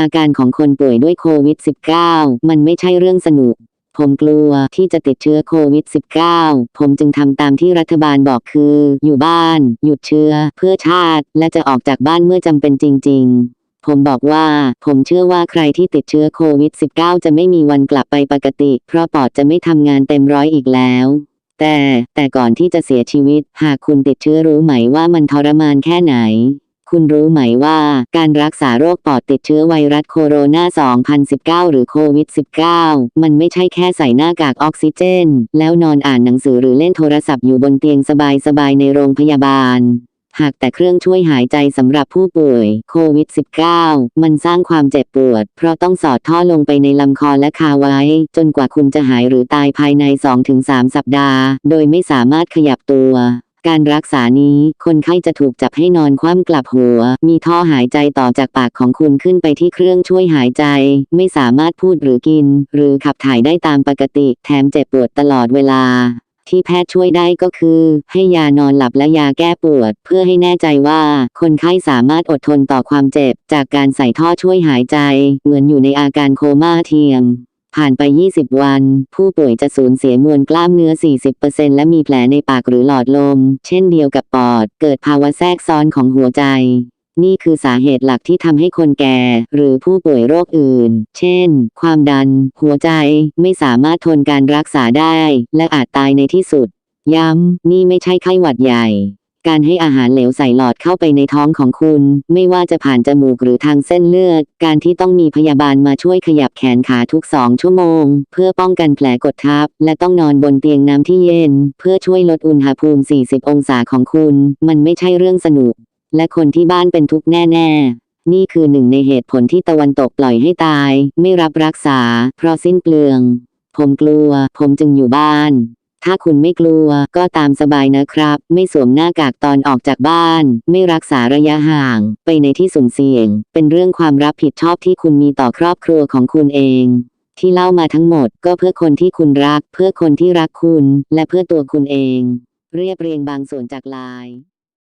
อาการของคนป่วยด้วยโควิด -19 มันไม่ใช่เรื่องสนุก ผมกลัวที่จะติดเชื้อโควิด -19 ผมจึงทำตามที่รัฐบาลบอกคือ อยู่บ้าน หยุดเชื้อ เพื่อชาติ และจะออกจากบ้านเมื่อจำเป็นจริง ๆผมบอกว่าผมเชื่อว่าใครที่ติดเชื้อโควิด -19 จะไม่มีวันกลับไปปกติ เพราะปอดจะไม่ทำงานเต็มร้อยอีกแล้ว แต่แต่ก่อนที่จะเสียชีวิต หากคุณติดเชื้อรู้ไหมว่ามันทรมานแค่ไหน คุณรู้ไหมว่าการรักษาโรคปอดติดเชื้อไวรัสโคโรนา 2019 หรือโควิด -19 มันไม่ใช่แค่ใส่หน้ากากออกซิเจน แล้วนอนอ่านหนังสือหรือเล่นโทรศัพท์อยู่บนเตียงสบายๆในโรงพยาบาลหากแต่เครื่องช่วยหายใจสำหรับผู้ป่วยโควิด -19 มันสร้างความเจ็บปวด เพราะต้องสอดท่อลงไปในลำคอและคาไว้ จนกว่าคุณจะหายหรือตายภายใน 2-3 สัปดาห์ โดยไม่สามารถขยับตัว การรักษานี้คนไข้จะถูกจับให้นอนคว่ำกลับหัว มีท่อหายใจต่อจากปากของคุณขึ้นไปที่เครื่องช่วยหายใจ ไม่สามารถพูดหรือกิน หรือขับถ่ายได้ตามปกติ แถมเจ็บปวดตลอดเวลา ที่แพทย์ช่วยได้ก็คือ ให้ยานอนหลับและยาแก้ปวด เพื่อให้แน่ใจว่า คนไข้สามารถอดทนต่อความเจ็บ จากการใส่ท่อช่วยหายใจ เหมือนอยู่ในอาการโคม่าเทียม ผ่านไป 20 วัน ผู้ป่วยจะสูญเสียมวลกล้ามเนื้อ 40%และมีแผลในปากหรือหลอดลม เช่นเดียวกับปอด เกิดภาวะแทรกซ้อนของหัวใจ นี่คือสาเหตุหลักที่ทำให้คนแก่ หรือผู้ป่วยโรคอื่น เช่น ความดัน หัวใจ ไม่สามารถทนการรักษาได้ และอาจตายในที่สุด ย้ำ นี่ไม่ใช่ไข้หวัดใหญ่ การให้อาหารเหลวใส่หลอดเข้าไปในท้องของคุณ ไม่ว่าจะผ่านจมูกหรือทางเส้นเลือด การที่ต้องมีพยาบาลมาช่วยขยับแขนขาทุกสองชั่วโมง เพื่อป้องกันแผลกดทับ และต้องนอนบนเตียงน้ำที่เย็น เพื่อช่วยลดอุณหภูมิ 40 องศาของคุณ มันไม่ใช่เรื่องสนุก และคนที่บ้านเป็นทุกข์แน่ ๆนี่คือหนึ่งในเหตุผลที่ตะวันตกปล่อยให้ตาย ไม่รับรักษา เพราะสิ้นเปลือง ผมกลัว ผมจึงอยู่บ้าน ถ้าคุณไม่กลัวก็ตามสบายนะครับ ไม่สวมหน้ากากตอนออกจากบ้าน ไม่รักษาระยะห่าง ไปในที่สุ่มเสี่ยง เป็นเรื่องความรับผิดชอบที่คุณมีต่อครอบครัวของคุณเอง ที่เล่ามาทั้งหมดก็เพื่อคนที่คุณรัก เพื่อคนที่รักคุณ และเพื่อตัวคุณเอง เรียบเรียงบางส่วนจากไลน์